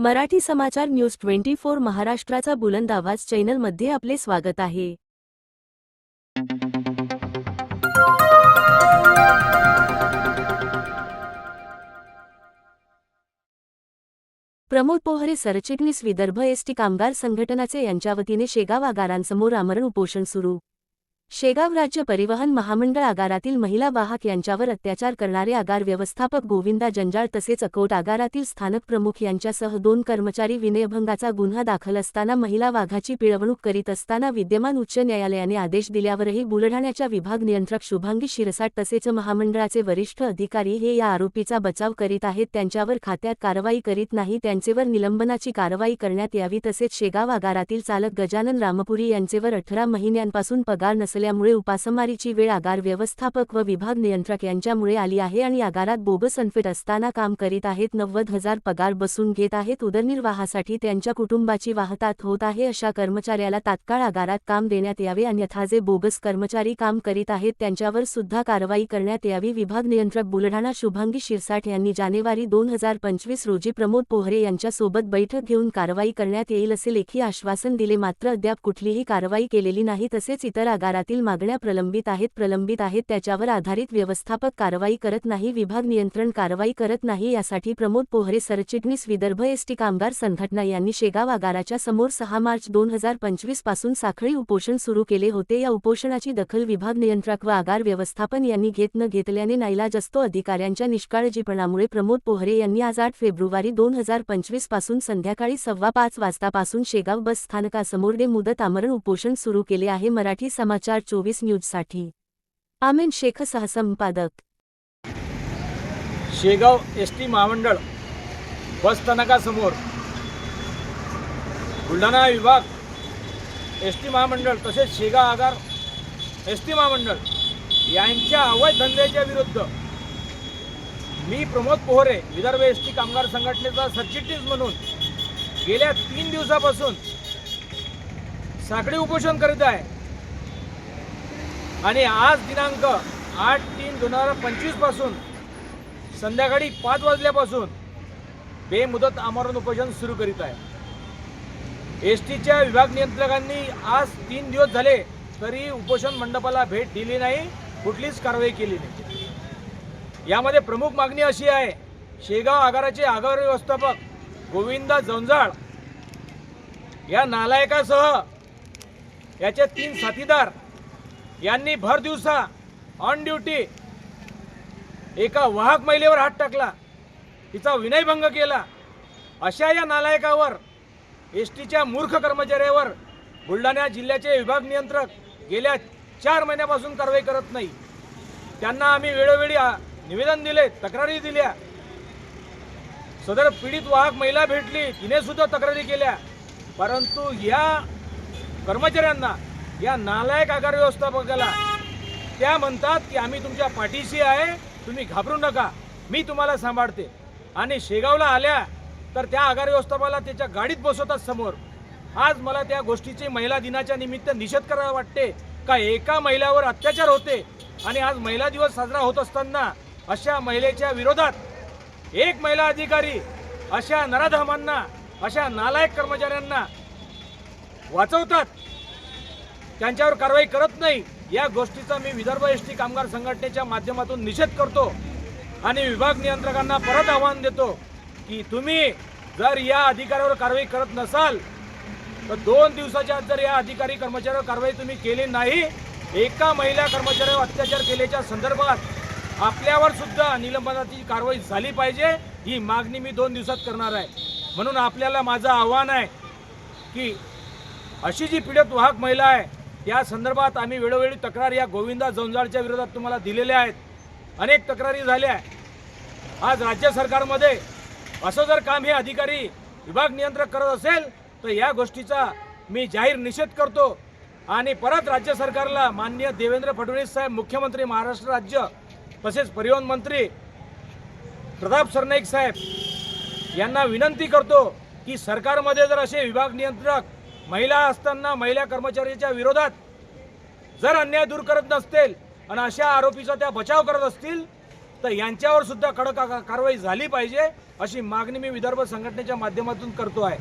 Marathi Samachar news twenty four महाराष्ट्राचा बुलंद आवाज चॅनलमध्ये आपले स्वागत आहे. प्रमोद पोहरे सरचिटणीस विदर्भ एसटी कामगार संघटनाचे यांच्या वतीने शेगाव आगारांसमोर आमरण उपोषण सुरू. शेगाव राज्य परिवहन महामंडळ आगारातील महिला वाहक यांच्यावर अत्याचार करणारे आगार व्यवस्थापक गोविंदा जंजाळ तसेच अकोट आगारातील स्थानक प्रमुख यांच्यासह दोन कर्मचारी विनयभंगाचा गुन्हा दाखल असताना महिला वाघाची पिळवणूक करीत असताना विद्यमान उच्च न्यायालयाने आदेश दिल्यावरही बुलढाण्याच्या विभाग नियंत्रक शुभांगी शिरसाट तसेच महामंडळाचे वरिष्ठ अधिकारी हे या आरोपीचा बचाव करीत आहेत त्यांच्यावर खात्यात कारवाई करीत नाही त्यांचेवर निलंबनाची कारवाई करण्यात यावी तसेच शेगाव आगारातील चालक गजानन रामपुरी यांचेवर अठरा महिन्यांपासून पगार असल्यामुळे उपासमारीची वेळ आगार व्यवस्थापक व विभाग नियंत्रक यांच्यामुळे आली आहे आणि आगारात बोगस अनफिट असताना काम करीत आहेत. नव्वद हजार पगार बसून घेत आहेत. उदरनिर्वाहासाठी त्यांच्या कुटुंबाची वाहतात होत आहे अशा कर्मचाऱ्याला तात्काळ आगारात काम देण्यात यावे. अन्यथा जे बोगस कर्मचारी काम करीत आहेत त्यांच्यावर सुद्धा कारवाई करण्यात यावी. विभाग नियंत्रक बुलढाणा शुभांगी शिरसाठ यांनी जानेवारी दोन हजार पंचवीस रोजी प्रमोद पोहरे यांच्यासोबत बैठक घेऊन कारवाई करण्यात येईल असे लेखी आश्वासन दिले. मात्र अद्याप कुठलीही कारवाई केलेली नाही तसेच इतर आगारात आगारातील मागण्या प्रलंबित आहेत प्रलंबित आहेत त्याच्यावर आधारित व्यवस्थापक कारवाई करत नाही विभाग नियंत्रण कारवाई करत नाही यासाठी प्रमोद पोहरे सरचिटणीस विदर्भ एसटी कामगार संघटना यांनी शेगाव आगाराच्या समोर सहा मार्च दोन हजार पंचवीसपासून साखळी उपोषण सुरू केले होते. या उपोषणाची दखल विभाग नियंत्रक व आगार व्यवस्थापन यांनी घेत न घेतल्याने नाईलाजस्तो अधिकाऱ्यांच्या निष्काळजीपणामुळे प्रमोद पोहरे यांनी आज आठ फेब्रुवारी दोन हजार पंचवीसपासून संध्याकाळी सव्वा पाच वाजतापासून शेगाव बस स्थानकासमोर डे मुदत आमरण उपोषण सुरू केले आहे. मराठी समाचार चोवीस न्यूजसाठी. आमिन शेख सहसंपादक शेगाव एस टी महामंडळ बसस्थानकासमोर बुलढाणा विभाग एस टी महामंडळ तसेच शेगाव आगार एस टी महामंडळ यांच्या अवैध धंद्याच्या विरुद्ध. मी प्रमोद पोहरे विदर्भ एस टी कामगार संघटनेचा सरचिटणीस म्हणून गेल्या तीन दिवसापासून साखळी उपोषण करीत आहे. आणि आज दिनांक आठ तीन दोन हजार पंचवीसपासून संध्याकाळी पाच वाजल्यापासून बेमुदत आमरण उपोषण सुरू करीत आहे. एस टीच्या विभाग नियंत्रकांनी आज तीन दिवस झाले तरी उपोषण मंडपाला भेट दिली नाही कुठलीच कारवाई केली नाही. यामध्ये प्रमुख मागणी अशी आहे शेगाव आगाराचे आगार व्यवस्थापक गोविंदा जंजाळ या नालायकासह याचे तीन साथीदार यांनी भर दिवसा ऑन ड्युटी एका वाहक महिलेवर हात टाकला. तिचा विनयभंग केला. अशा या नालायकावर एस टीच्या मूर्ख कर्मचाऱ्यावर बुलढाणा जिल्ह्याचे विभाग नियंत्रक गेल्या चार महिन्यापासून कारवाई करत नाही. त्यांना आम्ही वेळोवेळी निवेदन दिले तक्रारी दिल्या. सदर पीडित वाहक महिला भेटली तिने सुद्धा तक्रारी केल्या. परंतु या कर्मचाऱ्यांना या नालायक आगार व्यवस्थापकाला. त्या म्हणतात की आम्ही तुमच्या पाठीशी आहे तुम्ही घाबरू नका मी तुम्हाला सांभाळते. आणि शेगावला आल्या तर त्या आगार व्यवस्थापकाला त्याच्या गाडीत बसवतात समोर. आज मला त्या गोष्टीची महिला दिनाच्या निमित्त निषेध करावा वाटते. का एका महिलावर अत्याचार होते? आणि आज महिला दिवस साजरा होत असताना अशा महिलेच्या विरोधात एक महिला अधिकारी अशा नराधमांना अशा नालायक कर्मचाऱ्यांना वाचवतात. त्यांच्यावर कारवाई करत नाही. या गोष्टीचा मी विदर्भ एस टी कामगार संघटनेच्या माध्यमातून निषेध करतो आणि विभाग नियंत्रकांना परत आव्हान देतो की तुम्ही जर या अधिकाऱ्यावर कारवाई करत नसाल तर दोन दिवसाच्या आत जर या अधिकारी कर्मचाऱ्यावर कारवाई तुम्ही केली नाही. एका महिला कर्मचाऱ्यावर अत्याचार केल्याच्या संदर्भात आपल्यावर सुद्धा निलंबनाची कारवाई झाली पाहिजे ही मागणी मी दोन दिवसात करणार आहे. म्हणून आपल्याला माझं आव्हान आहे की अशी जी पीडित वाहक महिला आहे या संदर्भात आम्ही वेळोवेळी तक्रार या गोविंदा जंजाळच्या विरोधात तुम्हाला दिलेल्या आहेत. अनेक तक्रारी झाल्या आज राज्य सरकारमध्ये असं जर काम हे अधिकारी विभाग नियंत्रक करत असेल तर या गोष्टीचा मी जाहीर निषेध करतो. आणि परत राज्य सरकारला माननीय देवेंद्र फडणवीस साहेब मुख्यमंत्री महाराष्ट्र राज्य तसेच परिवहन मंत्री प्रताप सरनाईक साहेब यांना विनंती करतो की सरकारमध्ये जर असे विभाग नियंत्रक महिला असताना महिला कर्मचाऱ्याच्या विरोधात जर अन्याय दूर करत नसतील आणि अशा आरोपीचा त्या बचाव करत असतील तर यांच्यावर सुद्धा कडक कारवाई झाली पाहिजे अशी मागणी मी विदर्भ संघटनेच्या माध्यमातून करतो आहे.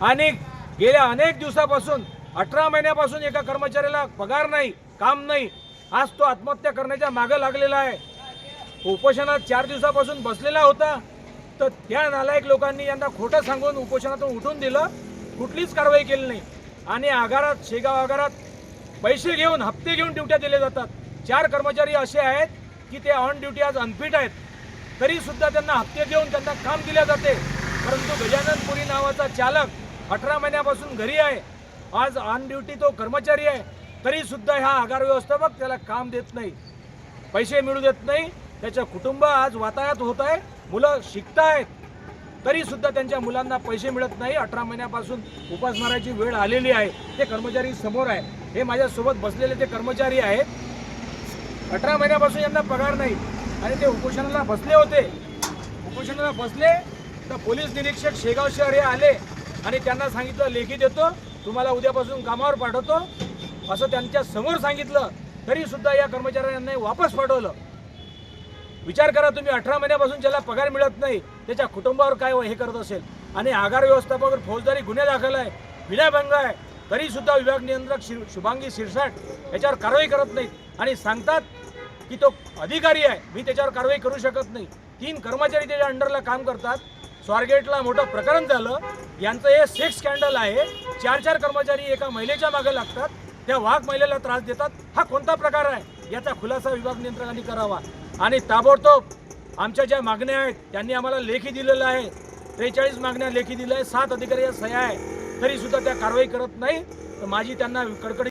आणि गेल्या अनेक दिवसापासून अठरा महिन्यापासून एका कर्मचाऱ्याला पगार नाही काम नाही आज तो आत्महत्या करण्याच्या मागं लागलेला आहे. उपोषणात चार दिवसापासून बसलेला होता तर त्या नालायक लोकांनी यांना खोटं सांगून उपोषणातून उठून दिलं. कुठलीच कारवाई केली नाही. आणि आगारात शेगाव आगारात पैसे घेऊन हप्ते घेऊन ड्युट्या दिले जातात. चार कर्मचारी असे आहेत की ते ऑन ड्युटी आज अनफिट आहेत. तरी सुद्धा त्यांना हप्ते देऊन त्यांना काम दिले जाते. परंतु गजानन पुरी नावाचा चालक अठरा महिन्यापासून घरी आहे. आज ऑन ड्युटी तो कर्मचारी आहे. तरी सुद्धा ह्या आगार व्यवस्थापक त्याला काम देत नाही. पैसे मिळू देत नाही. त्याचं कुटुंब आज वातायात होत आहे. मुलं शिकतायत. तरी सुद्धा त्यांच्या मुलांना पैसे मिळत नाही. अठरा महिन्यापासून उपासमाराची वेळ आलेली आहे. ते कर्मचारी समोर आहे. हे माझ्यासोबत बसलेले ते कर्मचारी आहेत. अठरा महिन्यापासून यांना पगार नाही. आणि ते उपोषणाला बसले होते. उपोषणाला बसले तर पोलीस निरीक्षक शेगाव शहर हे आले आणि त्यांना सांगितलं लेखी देतो. तुम्हाला उद्यापासून कामावर पाठवतो. असं त्यांच्यासमोर सांगितलं. तरी सुद्धा या कर्मचाऱ्यांना वापस पाठवलं. विचार करा तुम्ही अठरा महिन्यापासून ज्याला पगार मिळत नाही त्याच्या कुटुंबावर काय हे करत असेल? आणि आगार व्यवस्थापकावर फौजदारी गुन्हे दाखल आहे विनयभंग आहे तरीसुद्धा विभाग नियंत्रक शिर शुभांगी शिरसाट याच्यावर कारवाई करत नाहीत. आणि सांगतात की तो अधिकारी आहे मी त्याच्यावर कारवाई करू शकत नाही. तीन कर्मचारी त्याच्या अंडरला काम करतात. स्वारगेटला मोठं प्रकरण झालं. यांचं हे सेक्स स्कॅन्डल आहे. चार चार कर्मचारी एका महिलेच्या मागे लागतात. त्या वाघ महिलेला त्रास देतात. हा कोणता प्रकार आहे? याचा खुलासा विभाग नियंत्रकांनी करावा. आणि ताबडतोब आमच्या ज्या मागण्या आहेत त्यांनी आम्हाला लेखी दिलेलं आहे. त्रेचाळीस मागण्या लेखी दिल्या आहे सात अधिकारी या सह्या आहे तरी सुद्धा त्या कारवाई करत नाही. तर माझी त्यांना कडकडी